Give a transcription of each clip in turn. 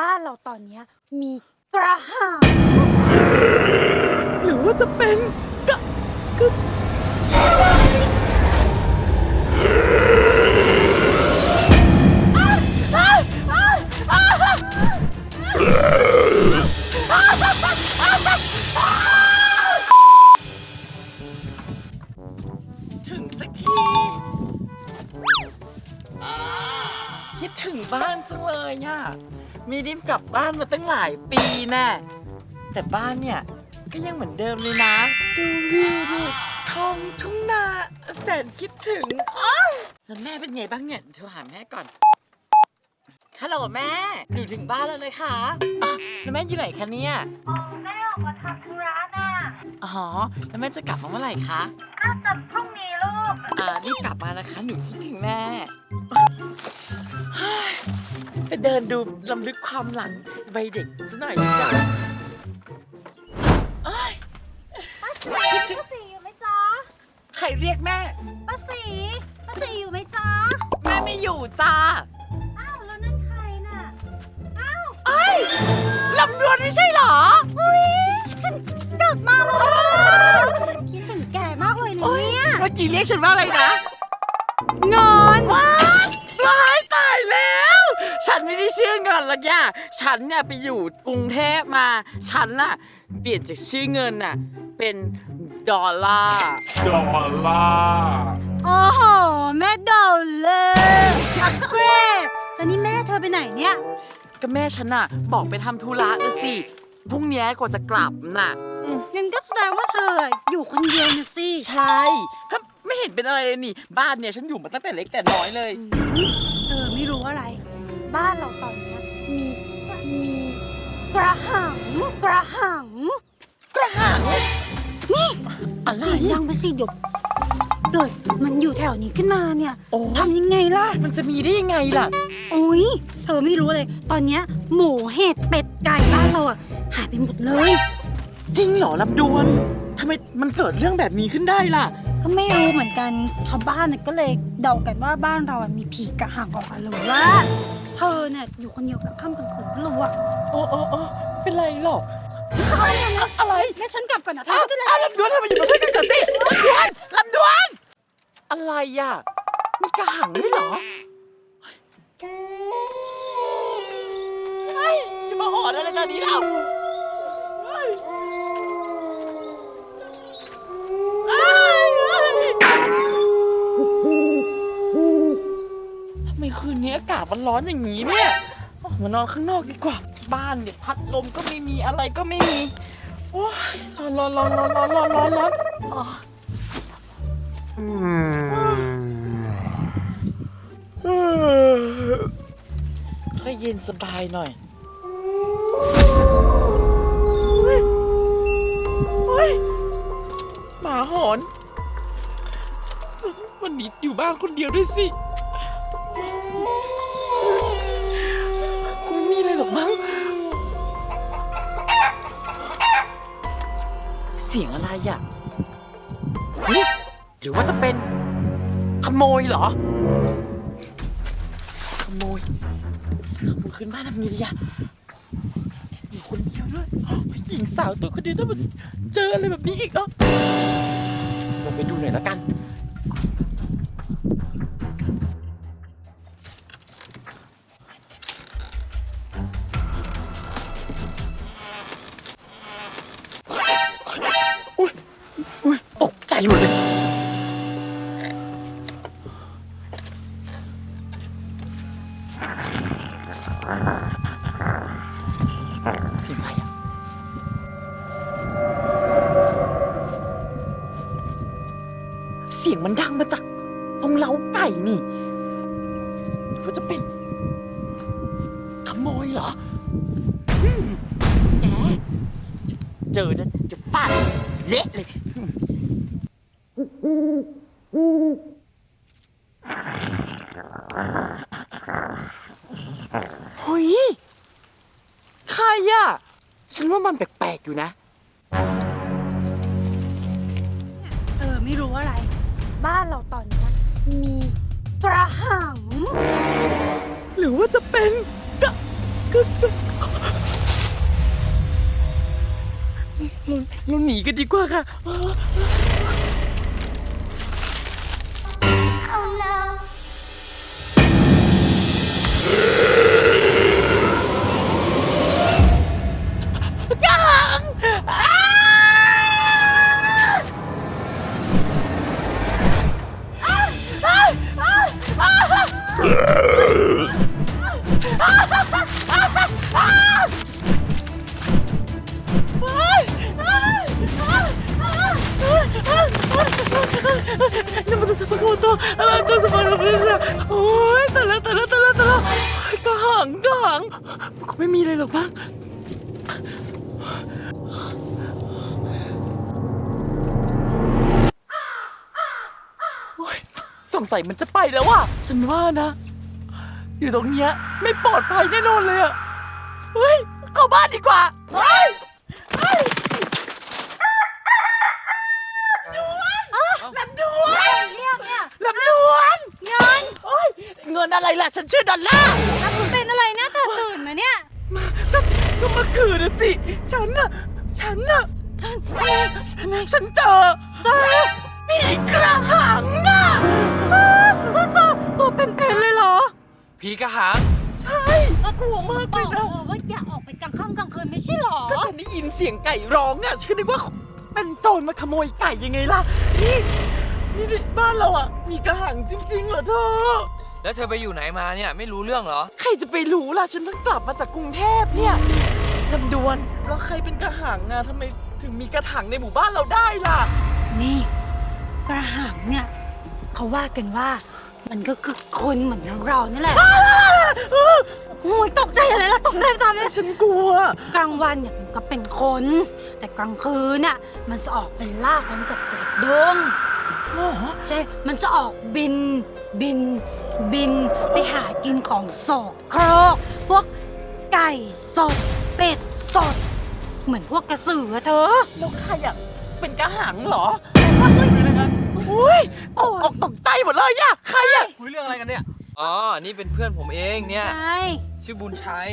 บ้านเราตอนเนี้ยมีกระหังหรือว่าจะเป็นกะกะถึงสักที คิดถึงบ้านจังเลยอะ มีดิมกลับบ้านมาตั้งหลายปีแน่แต่บ้านเนี่ยก็ยังเหมือนเดิมเลยนะ ดูวิวดิท้องทุ่งนาแสนคิดถึงอ้าวแล้วแม่เป็นไงบ้างเนี่ยเดี๋ยวโทรหาแม่ก่อนฮัลโหลแม่หนูถึงบ้านแล้วเลยค่ะอะแล้วแม่อยู่ไหนคะเนี่ยอ๋อแม่ออกมาทำธุระน่ะอ๋อแล้วแม่จะกลับมาเมื่อไหร่คะน่าจะพรุ่งนี้ลูกอ่ารีบกลับมานะคะ หนูคิดถึงแม่เฮ้ย ไปเดินดูลำลึกความหลังวัยเด็กซะหน่อยดีกว่าเอ้ยคิดถึงป้าสีอยู่ไหมจ๊ะใครเรียกแม่ ป้าสีป้าสีอยู่ไหมจ๊ะแม่ไม่อยู่จ้าอ้าวแล้วนั่นใครน่ะอ้าวเอ้ยลำดวนไม่ใช่เหรอ อุ้ยฉันกลับมาแล้วคิดถึงแกมากเลยนะโอ๊ยเนี่ย เมื่อกี้เรียกฉันว่าอะไรนะ งอนว้ายว้ายตายแล้ว ฉัน ไม่ได้ชื่อเงินหรอกย่าฉันเนี่ยไปอยู่กรุงเทพมา ฉันน่ะเปลี่ยนจากชื่อเงินน่ะเป็นดอลลาร์ดอลลาร์โอ้โหแม่เดาเลยอักเกรดแล้วนี่แม่เธอไปไหนเนี่ยก็แม่ฉันน่ะบอกไปทำธุระนะสิพรุ่งนี้กว่าจะกลับน่ะงั้นก็แสดงว่าเธออยู่คนเดียวนะสิใช่ก็ไม่เห็นเป็นอะไรเลยนี่ บ้านเนี่ยฉันอยู่มาตั้งแต่เล็กแต่น้อยเลย เธอไม่รู้อะไร บ้านเราตอนเนี้ยมีมี กระหัง กระหัง กระหัง นี่อะไร เสียงดังไปสิเดี๋ยวเกิดมันอยู่แถวนี้ขึ้นมาเนี่ยโอ้ ทำยังไงล่ะ มันจะมีได้ยังไงล่ะ อุ้ยเธอไม่รู้เลย ตอนเนี้ยหมูเห็ดเป็ดไก่บ้านเราอะหายไปหมดเลย จริงเหรอลำดวนทำไมมันเกิดเรื่องแบบนี้ขึ้นได้ล่ะ ก็ไม่รู้เหมือนกันชาวบ้านน่ะก็เลยเดากันว่าบ้านเราอะมีผีกระหังออกมาหรือว่าเธอเนี่ยอยู่คนเดียวกับข้ามกลางคืนไม่รู้อะโอ้โอ้โอ้เป็นไรหรอกอะไรงั้นฉันกลับก่อนนะเธออ้าวไม่เป็นไรอ้าวลำดวนทำไมอยู่มาด้วยกันก่อนสิลำดวนลำดวน อะไรอะมีกระหังด้วยเหรอเฮ้ยอย่ามาหอนอะไรตอนนี้เรา คืนนี้อากาศมันร้อนอย่างนี้เนี่ยมานอนข้างนอกดีกว่า บ้านเนี่ยพัดลมก็ไม่มีอะไรก็ไม่มีโอ้ยร้อนร้อนร้อนร้อนร้อนร้อนร้อนอ๋อก็เย็นสบายหน่อยหมาหอน วันนี้อยู่บ้านคนเดียวด้วยสิ ไม่มีอะไรหรอกมั้ง เสียงอะไรอะเฮ้ยหรือว่าจะเป็นขโมยเหรอ ขโมยขโมยขึ้นบ้านทำไงดีอะอยู่คนเดียวด้วยหญิงสาวตัวคนเดียวถ้ามันเจออะไรแบบนี้อีกเหรอลงไปดูหน่อยแล้วกัน This was my ว่ามันแปลกๆอยู่นะ เออไม่รู้อะไร บ้านเราตอนเนี้ยมีกระหัง หรือว่าจะเป็นกะเราหนีกันดีกว่าค่ะ สะพานตัวโอ้ยแต่ละแต่ละแต่ละแต่ละกระหังกระหังมันคงไม่มีอะไรหรอกมั้งโอ๊ยสงสัยมันจะไปแล้วว่ะฉันว่านะ อยู่ตรงเนี้ยไม่ปลอดภัยแน่นอนเลยอะเฮ้ยเข้าบ้านดีกว่าเฮ้ยำดวน เรียกเนี่ย ลำดวน เงิน เฮ้ย เงินอะไรล่ะ ฉันชื่อดอลลาร์แล้วคุณเป็นอะไรนะตื่นตื่นมาเนี่ย ก็ก็เมื่อคืนนะสิ ฉันน่ะ ฉันน่ะ ฉันฉันฉันเจอเจอผีกระหังน่ะก็เจอตัวเป็นๆเลยเหรอ ผีกระหัง ใช่กลัวมากบเลอยกนะว่าอย่าออกไปกลางค่ำกลางคืนไม่ใช่หรอ ก็ฉันได้ยินเสียงไก่ร้องอะ ฉันก็นึกว่าเป็นโจรมาขโมยไก่ยังไงล่ะ นี่ นี่บ้านเราอะ มีกระหังจริงๆเหรอเธอ แล้วเธอไปอยู่ไหนมาเนี่ยไม่รู้เรื่องเหรอ ใครจะไปรู้ล่ะ ฉันเพิ่งกลับมาจากกรุงเทพเนี่ยลำดวนแล้วใครเป็นกระหังอะทำไมถึงมีกระถังในหมู่บ้านเราได้ล่ะ นี่ กระหังเนี่ยเขาว่ากันว่า มันก็คือคนเหมือนเรานี่แหละโอ้ยตกใจอะไรล่ะตกใจตามเลยฉันกลัว กลางวันเนี่ยมันก็เป็นคน แต่กลางคืนน่ะมันจะออกเป็นล่าพร้อมกับกระดงใช่ มันจะออกบินบิน บินไปหากินของโสโครกพวกไก่สด เป็ดสด เหมือนพวกกระสืออะเธอ แล้วใครอะเป็นกระหังเหรออุ้ยตกอกตกใจหมดเลยอะใครอะคุยเรื่องอะไรกันเนี่ย อ๋อ นี่เป็นเพื่อนผมเองเนี่ย ใช่ชื่อบุญชัย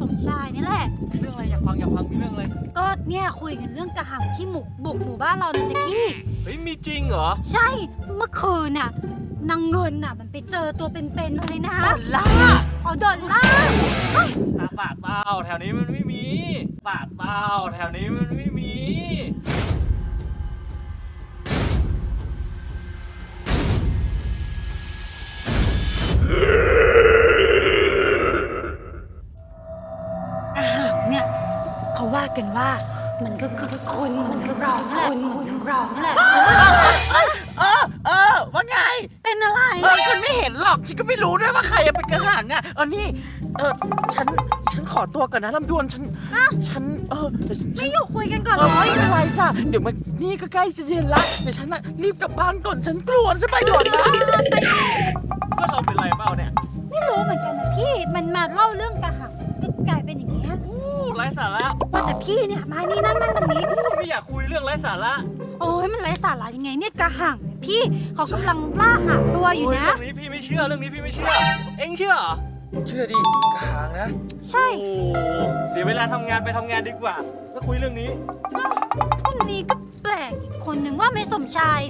สมชายนี่แหละ มีเรื่องอะไรอยากฟังอยากฟังมีเรื่องอะไร ก็เนี่ยคุยกันเรื่องกระหังที่หมุกบุกหมู่บ้านเรานะจ๊ะพี่ เฮ้ยมีจริงเหรอ ใช่ เมื่อคืนน่ะ นางเงินน่ะ มันไปเจอตัวเป็นๆมาเลยนะดอลลาร์อ๋อดอลลาร์หาฝาดเปล่าแถวนี้มันไม่มีฝาดเปล่าแถวนี้มันไม่มีอาหารเนี่ยเขาว่ากันว่า มันก็คือคนเหมือนกับเราคนเหมือนเรานี่แหละ เป็นอะไรเออฉันไม่เห็นหรอก ฉันก็ไม่รู้ด้วยว่าใครเป็นกระหังอะเออนี่ เออฉัน ฉันขอตัวก่อนนะลำดวน ฉัน ฉัน เออเดี๋ยวฉันไม่อยู่คุยกันก่อนเอเลอยไม่เป็นไรจ้ะ เดี๋ยวมันนี่ก็ใกล้จะเย็นละ เดี๋ยวฉันน่ะรีบกลับบ้านก่อน ฉันกลัวฉันไปด่วนนะเพื่อนเราเป็นไรเปล่าเนี่ยไม่รู้เหมือนกันนะพี่มันมาเล่าเรื่องกระหังก็กลายเป็นอย่างนี้ยอู้ไร้สาระว่าแต่พี่เนี่ยมานี่นั่งนั่งตรงนี้ ไม่อยากคุยเรื่องไร้สาระ โอ้ยมันไร้สาระยังไงเนี่ยกระหังเนี่ยพี่เขากำลังล่าหาตัวอยู่โอ้ยนะเรื่องนี้พี่ไม่เชื่อเรื่องนี้พี่ไม่เชื่อ เอ็งเชื่อเหรอเชื่อดิกระหังนะ ใช่โอ้เสียเวลาทำงานไปทำงานดีกว่าถ้าคุยเรื่องนี้ คนนี้ก็แปลกอีกคนหนึ่งว่าไม่สมชาย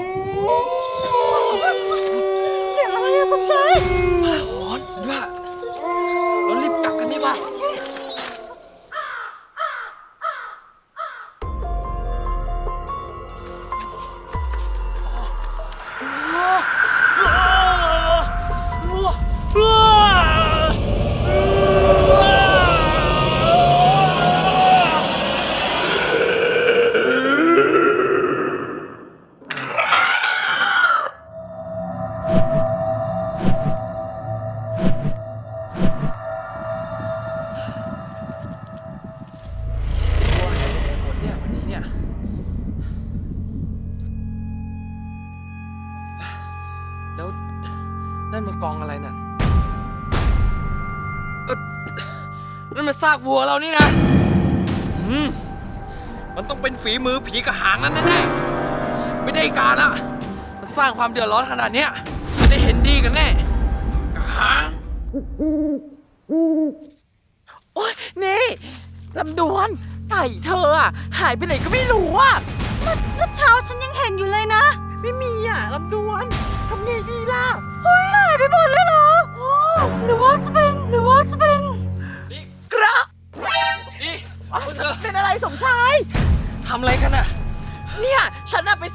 ากวัวเรานี่นะอืมมันต้องเป็นฝีมือผีกระหางนั่นแน่ๆไม่ได้การละมันสร้างความเดือดร้อนขนาดเนี้ยไม่ได้เห็นดีกันแน่กระหางโอ๊ยนี่ลำดวนไก่เธออะหายไปไหนก็ไม่รู้อะเมื่อเช้าฉันยังเห็นอยู่เลยนะ ไม่มีอะลำดวนทำไงดีล่ะเฮ้ยหายไปหมดเลยเหรอ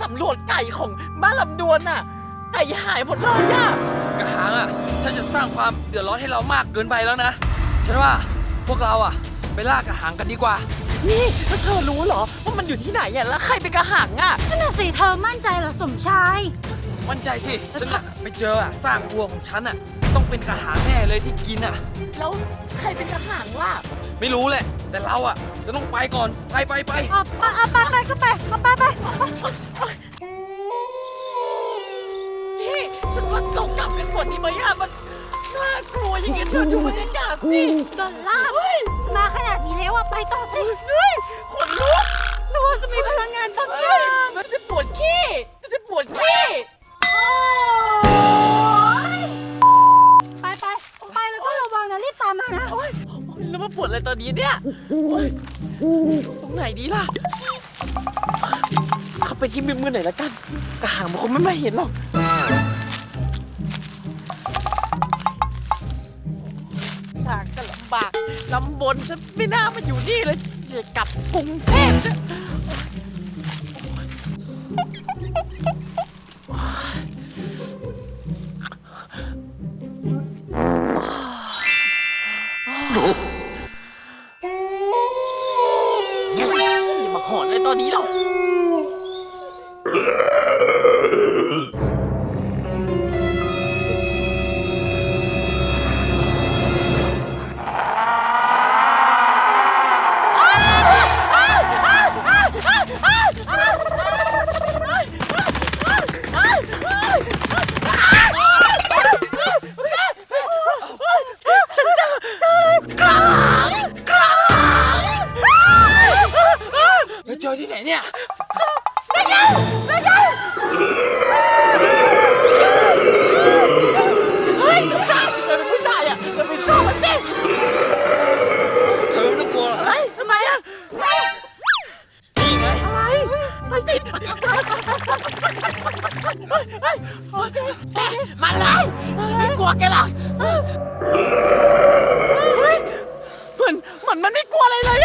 สำรวจไก่ของบ้านลำดวนน่ะ ไก่หายหมดเลยอะกระหังอะฉันจะสร้างความเดือดร้อนให้เรามากเกินไปแล้วนะ ฉันว่าพวกเราอะ ไปล่ากระหังกันดีกว่า นี่แล้วเธอรู้เหรอว่ามันอยู่ที่ไหนอะแล้วใครเป็นกระหังอะนั่นน่ะสิเธอมั่นใจเหรอสมชาย มั่นใจสิ ฉันอะไปเจออะซากวัวของฉันอะ ต้องเป็นกระหังแน่เลยที่กินอะ แล้วใครเป็นกระหังล่ะ ไม่รู้แหละ แต่เราอะ จะต้องไปก่อน ไปไปไปเอาไปเอาไปไปก็ไปเอาไปไปนี่ฉันว่าเรากลับกันก่อนดีไหมอะมันน่ากลัวอย่างเงี้ยเธอดูบรรยากาศสิดอลลาร์มาขนาดนี้แล้วอะไปต่อสิเฮ้ย ตรงไหนดีล่ะ เข้าไปที่มือๆไหนอยละกันกระหังมันคงไม่มาเห็นหรอก ทางก็ลำบากลำบนฉันไม่น่ามาอยู่นี่เลยจะกลับกรุงเทพเนี่ย นเนี่ยเฮ้ยสมชายเราเป็นผู้ชายอะเราไปสู้มันสิเธอไม่ต้องกลัวหรอกเฮ้ยทำไมอะนี่ไงอะไรใส่สิเฮ้ยโอเคแม่มาเลยฉันไม่กลัวแกหรอกเฮ้ยมือนมือนมันไม่กลัวอะไรเลย